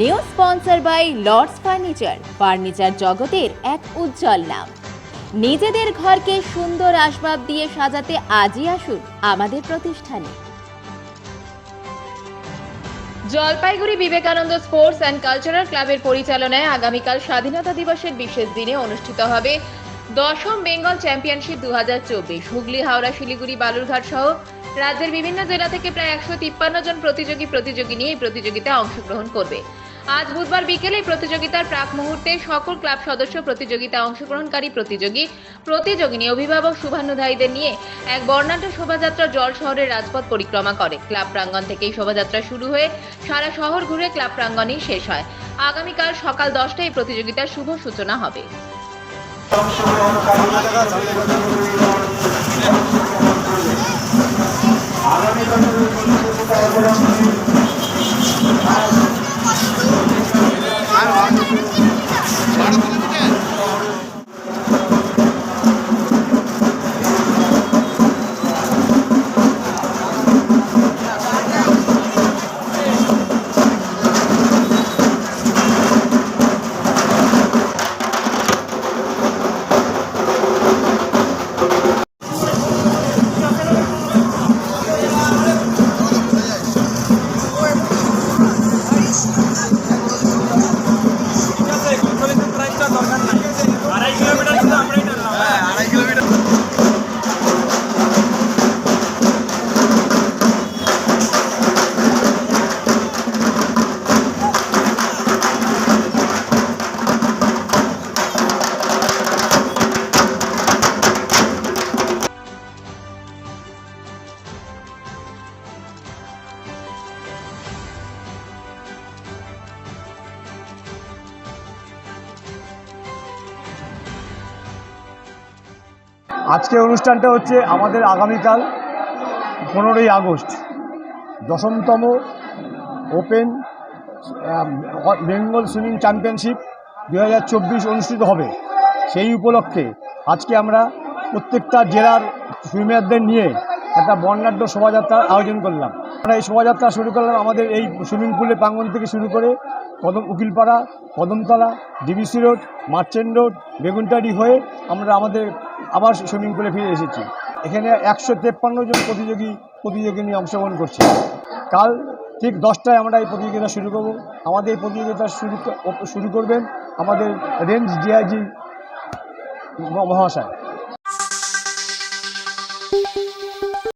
New sponsor by Lords furniture furniture জগতের এক উজ্জ্বল নাম। নিজেদের ঘরকে সুন্দর আসবাব দিয়ে সাজাতে আজই আসুন আমাদের প্রতিষ্ঠানে। Jalpaiguri Vivekananda sports and cultural ক্লাবের পরিচালনায় আগামীকাল স্বাধীনতা দিবসের বিশেষ দিনে অনুষ্ঠিত হবে দশম বেঙ্গল চ্যাম্পিয়নশিপ দু হাজার চব্বিশ। হুগলি, হাওড়া, শিলিগুড়ি, বালুরঘাট সহ রাজ্যের বিভিন্ন জেলা থেকে প্রায় একশো তিপ্পান্ন জন প্রতিযোগী প্রতিযোগী নিয়ে এই প্রতিযোগিতায় অংশগ্রহণ করবে। আজ বুধবার বিকেলে প্রতিযোগিতার প্রাক মুহূর্তে সকল ক্লাব সদস্য প্রতিযোগিতায় অংশগ্রহণকারী প্রতিযোগী, প্রতিযোগিনী অভিভাবক শুভানুধায়ীদের নিয়ে এক বর্ণাঢ্য শোভাযাত্রা জল শহরের রাজপথ পরিক্রমা করে। ক্লাব প্রাঙ্গণ থেকেই শোভাযাত্রা শুরু হয়ে সারা শহর ঘুরে ক্লাব প্রাঙ্গণেই শেষ হয়। আগামীকাল সকাল দশটায় প্রতিযোগিতার শুভ সূচনা হবে। আড়াই আজকে অনুষ্ঠানটা হচ্ছে আমাদের আগামীকাল পনেরোই আগস্ট, দশমতম ওপেন বেঙ্গল সুইমিং চ্যাম্পিয়নশিপ দু হাজার চব্বিশ অনুষ্ঠিত হবে। সেই উপলক্ষে আজকে আমরা প্রত্যেকটা জেলার সুইমারদের নিয়ে একটা বর্ণাঢ্য শোভাযাত্রার আয়োজন করলাম। আমরা এই শোভাযাত্রা শুরু করলাম আমাদের এই সুইমিং পুলের প্রাঙ্গন থেকে শুরু করে Kadam Ukilpara, Kadamtala, DBC road, merchant road Beguntari হয়ে আমরা আমাদের আবার সুইমিং পুলে ফিরে এসেছি। এখানে একশো তেপ্পান্ন জন প্রতিযোগী প্রতিযোগী নিয়ে অংশগ্রহণ করছে। কাল ঠিক দশটায় আমরা এই প্রতিযোগিতা শুরু করব। আমাদের এই প্রতিযোগিতা শুরু শুরু করবেন আমাদের রেঞ্জ ডিআইজি মহাশয়।